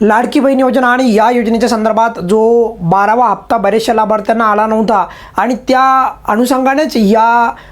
लाडकी बहीण योजना आणि या योजनेच्या संदर्भात जो बारावा हप्ता बऱ्याचशा लाभार्थ्यांना आला नव्हता आणि त्या अनुषंगानेच या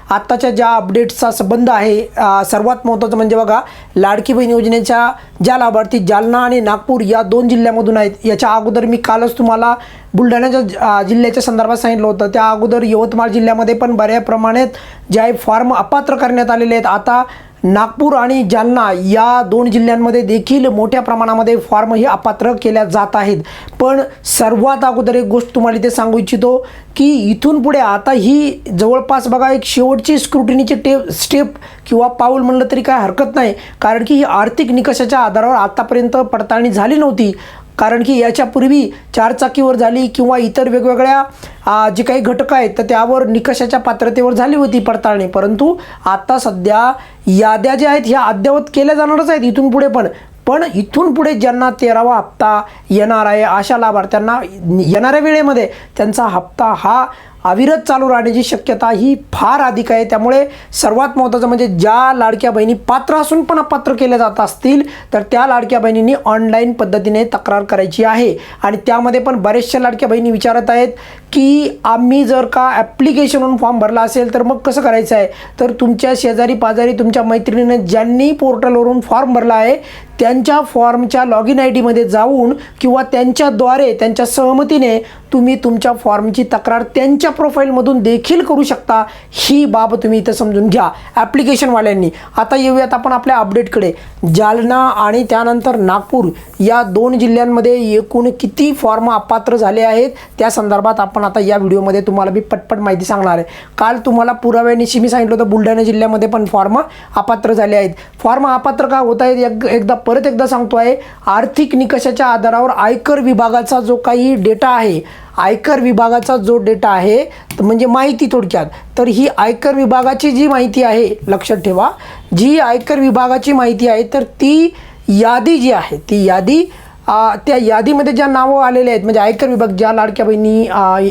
आत्ताच्या ज्या अपडेट्सचा संबंध आहे सर्वात महत्त्वाचं म्हणजे बघा लाडकी बहीण योजनेच्या ज्या लाभार्थी जालना आणि नागपूर या दोन जिल्ह्यामधून आहेत याच्या अगोदर मी कालच तुम्हाला बुलढाण्याच्या ज- जिल्ह्याच्या संदर्भात सांगितलं होतं. त्या अगोदर यवतमाळ जिल्ह्यामध्ये पण बऱ्या प्रमाणात जे आहे फॉर्म अपात्र करण्यात आलेले आहेत. आता नागपूर आणि जालना या दोन जिल्ह्यांमध्ये देखील मोठ्या प्रमाणामध्ये फॉर्म हे अपात्र केल्या जात आहेत. पण सर्वात अगोदर एक गोष्ट तुम्हाला इथे सांगू इच्छितो की इथून पुढे आता ही जवळपास बघा एक शेवटची स्क्रुटिनीची टेप स्टेप किंवा पाऊल म्हणलं तरी काय हरकत नाही. कारण की ही आर्थिक निकषाच्या आधारावर आतापर्यंत पडताळणी झाली नव्हती. कारण की याच्यापूर्वी चारचाकीवर झाली किंवा इतर वेगवेगळ्या जे काही घटक आहेत तर त्यावर निकषाच्या पात्रतेवर झाली होती पडताळणी. परंतु आता सध्या याद्या ज्या आहेत ह्या अद्ययावत केल्या जाणारच आहेत इथून पुढे पण. पण इथून पुढे ज्यांना तेरावा हप्ता येणार आहे अशा लाभार्थ्यांना येणाऱ्या वेळेमध्ये त्यांचा हप्ता हा अविरत चालू राहण्याची शक्यता ही फार अधिक आहे. त्यामुळे सर्वात महत्त्वाचं म्हणजे ज्या लाडक्या बहिणी पात्र असून पण अपात्र केल्या जात असतील तर त्या लाडक्या बहिणींनी ऑनलाईन पद्धतीने तक्रार करायची आहे. आणि त्यामध्ये पण बऱ्याचशा लाडक्या बहिणी विचारत आहेत की आम्ही जर का ॲप्लिकेशनवरून फॉर्म भरला असेल तर मग कसं करायचं आहे? तर तुमच्या शेजारी पाजारी तुमच्या मैत्रिणीने ज्यांनी पोर्टलवरून फॉर्म भरला आहे त्यांच्या फॉर्मच्या लॉग इन आय डीमध्ये जाऊन किंवा त्यांच्याद्वारे त्यांच्या सहमतीने तुम्ही तुमच्या फॉर्मची तक्रार त्यांच्या प्रोफाईलमधून देखील करू शकता. ही बाब तुम्ही इथं समजून घ्या. ॲप्लिकेशनवाल्यांनी आता येऊयात आपण आपल्या अपडेटकडे जालना आणि त्यानंतर नागपूर या दोन जिल्ह्यांमध्ये एकूण किती फॉर्म अपात्र झाले आहेत? त्या संदर्भात आपण आता या व्हिडिओमध्ये तुम्हाला मी पटपट माहिती सांगणार आहे. काल तुम्हाला पुराव्यानिशी मी सांगितलं होतं बुलढाणा जिल्ह्यामध्ये पण फॉर्म अपात्र झाले आहेत. फॉर्म अपात्र का होत आहेत? एक- एकदा परत एकदा सांगतो आहे आर्थिक निकषाच्या आधारावर आयकर विभागाचा जो काही डेटा आहे आयकर विभागाचा जो डेटा आहे म्हणजे माहिती थोडक्यात. तर ही आयकर विभागाची जी माहिती आहे लक्षात ठेवा जी आयकर विभागाची माहिती आहे तर ती यादी जी आहे ती यादी त्या यादीमध्ये ज्या नावं आलेले आहेत म्हणजे आयकर विभाग ज्या लाडक्या बहिणी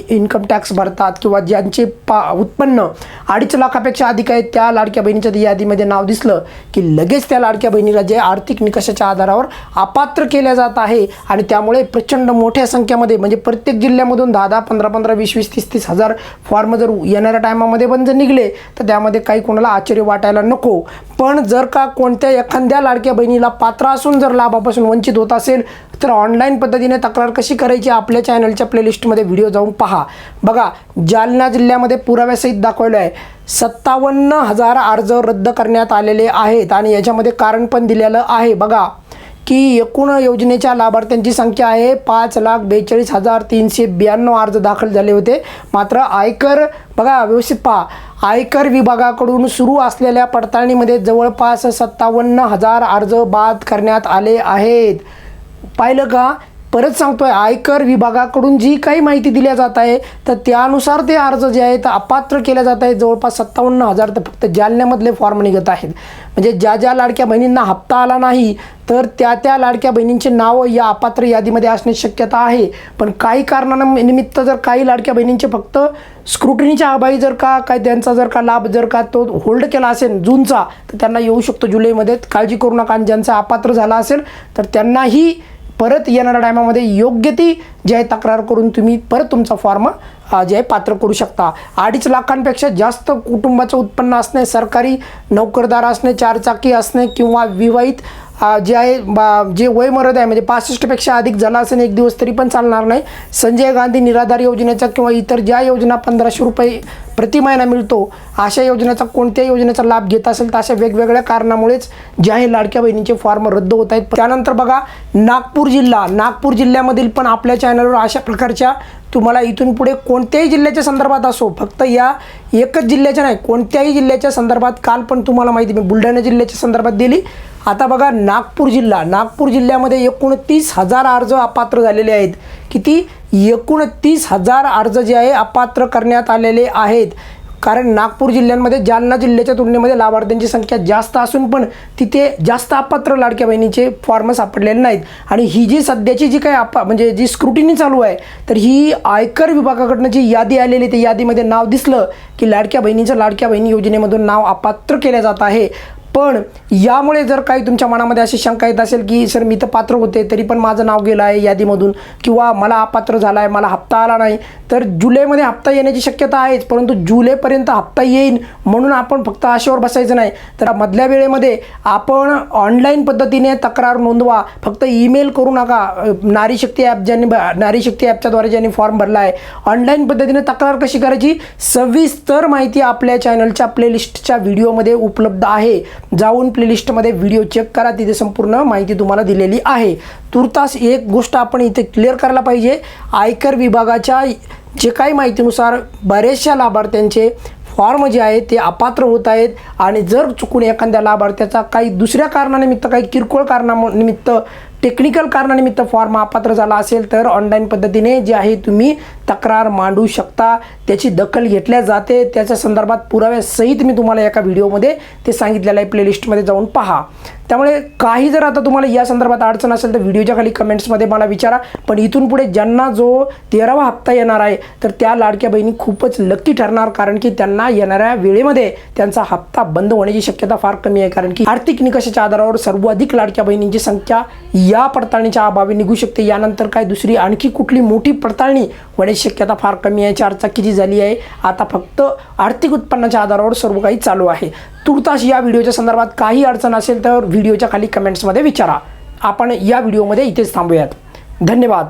इन्कम टॅक्स भरतात किंवा ज्यांचे पा उत्पन्न अडीच लाखापेक्षा अधिक आहेत त्या लाडक्या बहिणीच्या यादीमध्ये नाव दिसलं की लगेच त्या लाडक्या बहिणीला जे आर्थिक निकषाच्या आधारावर अपात्र केल्या जात आहे आणि त्यामुळे प्रचंड मोठ्या संख्येमध्ये म्हणजे प्रत्येक जिल्ह्यामधून दहा दहा पंधरा पंधरा वीस वीस तीस तीस हजार फॉर्म जर येणाऱ्या टायमामध्ये पण जर निघले तर त्यामध्ये काही कोणाला आश्चर्य वाटायला नको. पण जर का कोणत्या एखाद्या लाडक्या बहिणीला पात्र असून जर लाभापासून वंचित होत असेल तर ऑनलाईन पद्धतीने तक्रार कशी करायची? आपल्या चॅनलच्या प्लेलिस्टमध्ये व्हिडिओ जाऊन पहा. बघा जालना जिल्ह्यामध्ये पुराव्यासहित दाखवलं आहे सत्तावन्न हजार अर्ज रद्द करण्यात आलेले आहेत आणि याच्यामध्ये कारण पण दिलेलं आहे. बघा की एकूण योजनेच्या लाभार्थ्यांची संख्या आहे पाच लाख बेचाळीस हजार तीनशे ब्याण्णव अर्ज दाखल झाले होते. मात्र आयकर बघा व्यवस्थित पहा. आयकर विभागाकडून सुरू असलेल्या पडताळणीमध्ये जवळपास सत्तावन्न हजार अर्ज बाद करण्यात आले आहेत. पाहिलं का? परत सांगतोय आयकर विभागाकडून जी काही माहिती दिल्या जात आहे तर त्यानुसार ते अर्ज जे आहेत अपात्र केल्या जात आहेत. जवळपास सत्तावन्न हजार तर फक्त जालन्यामधले फॉर्म निघत आहेत. म्हणजे ज्या ज्या लाडक्या बहिणींना हप्ता आला नाही तर त्या त्या लाडक्या बहिणींचे नावं या अपात्र यादीमध्ये असण्याची शक्यता आहे. पण काही कारणानं निमित्त जर काही लाडक्या बहिणींचे फक्त स्क्रुटिनीच्या अभावी जर का काय त्यांचा जर का लाभ जर का तो होल्ड केला असेल जूनचा तर त्यांना येऊ शकतो जुलैमध्ये. काळजी करू नका. आणि ज्यांचा अपात्र झाला असेल तर त्यांनाही परत येणाऱ्या टायमामध्ये योग्य ती जे आहे तक्रार करून तुम्ही परत तुमचा फॉर्म जे आहे पात्र करू शकता. अडीच लाखांपेक्षा जास्त कुटुंबाचं उत्पन्न असणे सरकारी नोकरदार असणे चारचाकी असणे किंवा विवाहित जे आहे बा- जे वयमर्यादा आहे म्हणजे पासष्टपेक्षा अधिक झाला असेल एक दिवस तरी पण चालणार नाही. संजय गांधी निराधार योजनेचा किंवा इतर ज्या योजना पंधराशे रुपये प्रति महिना मिळतो. अशा योजनेचा कोणत्या योजनेचा लाभ घेत असेल तर अशा वेगवेगळ्या कारणामुळेच ज्या आहे लाडक्या बहिणींचे फॉर्म रद्द होत आहेत. त्यानंतर बघा नागपूर जिल्हा. नागपूर जिल्ह्यामधील पण आपल्या चॅनलवर अशा प्रकारच्या तुम्हाला इथून पुढे कोणत्याही जिल्ह्याच्या संदर्भात असो फक्त या एकच जिल्ह्याच्या नाही कोणत्याही जिल्ह्याच्या संदर्भात काल पण तुम्हाला माहिती मी बुलढाणा जिल्ह्याच्या संदर्भात दिली. आता बघा नागपूर जिल्हा. नागपूर जिल्ह्यामध्ये एकोणतीस हजार अर्ज अपात्र झालेले आहेत. किती? एकोणतीस हजार अर्ज जे आहे अपात्र करण्यात आलेले आहेत. कारण नागपूर जिल्ह्यांमध्ये जालना जिल्ह्याच्या तुलनेमध्ये लाभार्थ्यांची संख्या जास्त असून पण तिथे जास्त अपात्र लाडक्या बहिणीचे फॉर्म सापडलेले नाहीत. आणि ही जी सध्याची जी काही आपा म्हणजे जी स्क्रुटिनी चालू आहे तर ही आयकर विभागाकडनं जी यादी आलेली त्या यादीमध्ये नाव दिसलं की लाडक्या बहिणीचं लाडक्या बहिणी योजनेमधून नाव अपात्र केलं जात आहे. पण यामुळे जर काही तुमच्या मनामध्ये अशी शंका येत असेल की सर मी तर पात्र होते तरी पण माझं नाव गेलं आहे यादीमधून किंवा मला अपात्र झाला आहे मला हप्ता आला नाही तर जुलैमध्ये हप्ता येण्याची शक्यता आहेच परंतु जुलैपर्यंत हप्ता येईल म्हणून आपण फक्त आशेवर बसायचं नाही. तर मधल्या वेळेमध्ये आपण ऑनलाईन पद्धतीने तक्रार नोंदवा. फक्त ईमेल करू नका. नारीशक्ती नारी शक्ती ॲप ज्यांनी ब- नारी शक्ती ॲपच्याद्वारे ज्यांनी फॉर्म भरला आहे ऑनलाईन पद्धतीने तक्रार कशी करायची? सविस्तर माहिती आपल्या चॅनलच्या प्लेलिस्टच्या व्हिडिओमध्ये उपलब्ध आहे. जाऊन प्लेलिस्टमध्ये व्हिडिओ चेक करा. तिथे संपूर्ण माहिती तुम्हाला दिलेली आहे. तुर्तास एक गोष्ट आपण इथे क्लिअर करायला पाहिजे. आयकर विभागाच्या जे काही माहितीनुसार बरेचशा लाभार्थ्यांचे फॉर्म जे आहेत ते अपात्र होत आहेत. आणि जर चुकून एखाद्या लाभार्थ्याचा काही दुसऱ्या कारणानिमित्त काही किरकोळ कारणानिमित्त टेक्निकल कारणानिमित्त फॉर्म अपात्र झाला असेल तर ऑनलाईन पद्धतीने जे आहे तुम्ही तक्रार मांडू शकता. त्याची दखल घेतल्या जाते. त्याच्या संदर्भात पुराव्यासहित मी तुम्हाला एका व्हिडिओमध्ये ते सांगितलेलं आहे. प्लेलिस्टमध्ये जाऊन पहा. त्यामुळे काही जर आता तुम्हाला या संदर्भात अडचण असेल तर व्हिडिओच्या खाली कमेंट्समध्ये मला विचारा. पण इथून पुढे ज्यांना जो तेरावा हप्ता येणार आहे तर त्या लाडक्या बहिणी खूपच लक्की ठरणार. कारण की त्यांना येणाऱ्या वेळेमध्ये त्यांचा हप्ता बंद होण्याची शक्यता फार कमी आहे. कारण की आर्थिक निकषाच्या आधारावर सर्वाधिक लाडक्या बहिणींची संख्या या पडताळणीच्या अभावी निघू शकते. यानंतर काय दुसरी आणखी कुठली मोठी पडताळणी होण्याची शक्यता फार कमी आहे. चारचाकीची झाली आहे? आता फक्त आर्थिक उत्पन्नाच्या आधारावर सर्व काही चालू आहे. तुर्तास या व्हिडिओच्या संदर्भात काही अडचण असेल तर व्हिडिओच्या खाली कमेंट्समध्ये विचारा. आपण या व्हिडिओमध्ये इथेच थांबूयात. धन्यवाद.